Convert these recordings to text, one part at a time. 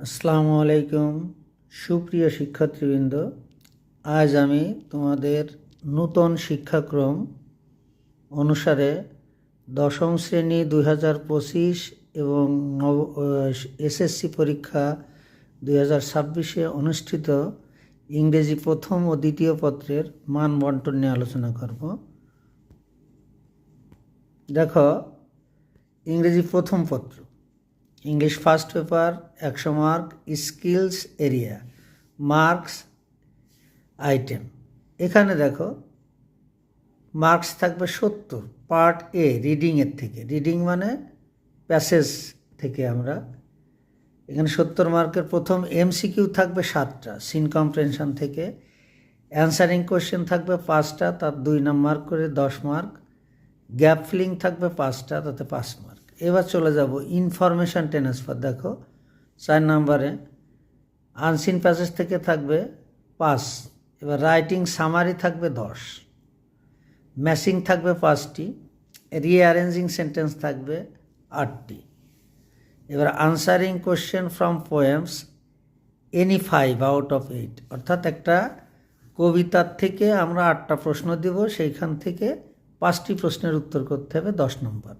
আসসালামু আলাইকুম, সুপ্রিয় শিক্ষার্থীবৃন্দ। আজ আমি তোমাদের নূতন শিক্ষাক্রম অনুসারে দশম শ্রেণি দুই হাজার পঁচিশ এবং নব এসএসসি পরীক্ষা দুই হাজার ছাব্বিশে অনুষ্ঠিত ইংরেজি প্রথম ও দ্বিতীয় পত্রের মান বন্টন নিয়ে আলোচনা করব। দেখো, ইংরেজি প্রথম পত্র। ইংলিশ ফার্স্ট পেপার একশো mark skills area marks item এখানে দেখো মার্কস থাকবে সত্তর পার্ট এ রিডিংয়ের থেকে। রিডিং মানে প্যাসেজ থেকে আমরা, এখানে সত্তর মার্কের প্রথম এমসিকিউ থাকবে সাতটা সিন কম্প্রেনশন থেকে। অ্যান্সারিং কোশ্চেন থাকবে পাঁচটা, তার দুই নাম্বার করে দশ মার্ক গ্যাপ ফিলিং থাকবে পাঁচটা, তাতে পাঁচ মার্ক এবার চলে যাব ইনফরমেশান ট্রান্সফার দেখো, চার নাম্বারে আনসিন প্যাসেজ থেকে থাকবে পাঁচ, এবার রাইটিং সামারি থাকবে দশ ম্যাসিং থাকবে পাঁচটি রিঅ্যারেঞ্জিং সেন্টেন্স থাকবে আটটি, এবার answering question from poems any five out of eight অর্থাৎ একটা কবিতার থেকে আমরা আটটা প্রশ্ন দেব, সেইখান থেকে পাঁচটি প্রশ্নের উত্তর করতে হবে দশ নম্বর।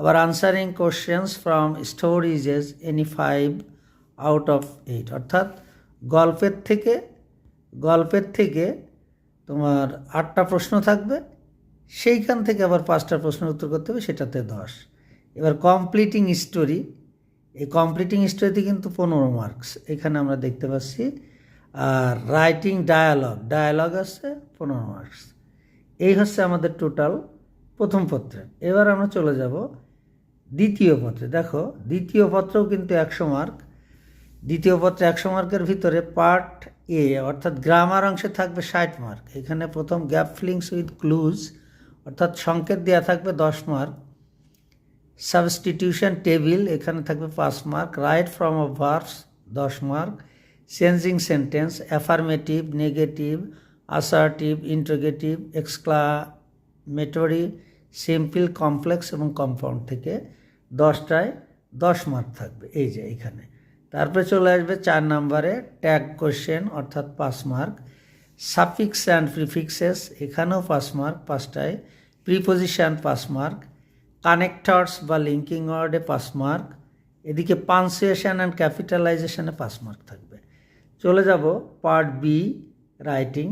আবার answering questions from stories any five out of eight অর্থাৎ গল্পের থেকে গল্পের থেকে তোমার আটটা প্রশ্ন থাকবে, সেইখান থেকে আবার পাঁচটা প্রশ্ন উত্তর করতে হবে, সেটাতে দশ। এবার কমপ্লিটিং স্টোরি এই কমপ্লিটিং স্টোরিতে কিন্তু পনেরো মার্কস এখানে আমরা দেখতে পাচ্ছি আর রাইটিং ডায়ালগ ডায়ালগ আছে, পনেরো মার্কস এই হচ্ছে আমাদের টোটাল প্রথম পত্রে। এবার আমরা চলে যাব দ্বিতীয় পত্রে। দেখো, দ্বিতীয় পত্রও কিন্তু একশো মার্ক। দ্বিতীয় পত্রে একশো মার্কের ভিতরে পার্ট এ অর্থাৎ গ্রামার অংশে থাকবে ষাট মার্ক। এখানে প্রথম গ্যাপ ফিলিংস উইথ ক্লুজ অর্থাৎ সংকেত দেওয়া থাকবে দশ মার্ক। সাবস্টিটিউশন টেবিল এখানে থাকবে পাঁচ mark. Right form of verbs দশ mark. Changing sentence affirmative negative assertive interrogative exclamatory simple complex এবং কম্পাউন্ড থেকে দশটায় দশ মার্ক থাকবে, এই যে এখানে তারপরে চলে আসবে চার নম্বরে ট্যাগ কোশ্চেন অর্থাৎ পাঁচ মার্ক সাফিক্স অ্যান্ড প্রিফিক্সেস এখানেও পাঁচ মার্ক পাঁচটায় প্রিপোজিশন পাঁচ মার্ক কানেক্টরস বা লিঙ্কিং ওয়ার্ডে পাঁচ মার্ক এদিকে পানসুয়েশন অ্যান্ড ক্যাপিটালাইজেশানে পাঁচ মার্ক থাকবে। চলে যাব পার্ট বি রাইটিং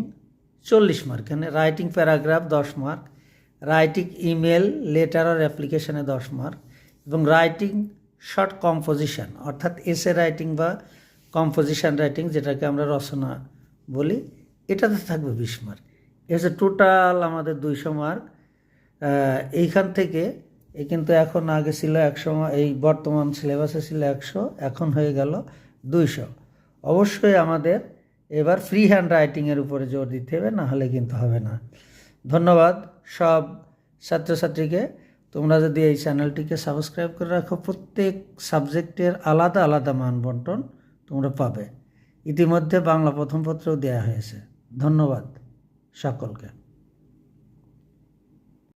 চল্লিশ মার্ক এখানে রাইটিং প্যারাগ্রাফ দশ মার্ক রাইটিং ইমেল লেটার আর অ্যাপ্লিকেশনে দশ মার্ক এবং রাইটিং শর্ট কম্পোজিশন অর্থাৎ এসে রাইটিং বা কম্পোজিশন রাইটিং যেটাকে আমরা রচনা বলি, এটাতে থাকবে বিশ মার্ক এ হচ্ছে টোটাল আমাদের দুইশো মার্ক এইখান থেকে এ কিন্তু এখন আগে ছিল একশো, এই বর্তমান সিলেবাসে ছিল একশো, এখন হয়ে গেল দুইশো। অবশ্যই আমাদের এবার ফ্রি হ্যান্ড রাইটিংয়ের উপরে জোর দিতে হবে না হলে কিন্তু হবে না। ধন্যবাদ সব ছাত্রছাত্রীকে। তোমরা যদি এই চ্যানেলটিকে সাবস্ক্রাইব করে রাখো, প্রত্যেক সাবজেক্টের আলাদা আলাদা মান বন্টন তোমরা পাবে। ইতিমধ্যে বাংলা প্রথম পত্রও দেওয়া হয়েছে। ধন্যবাদ সকলকে।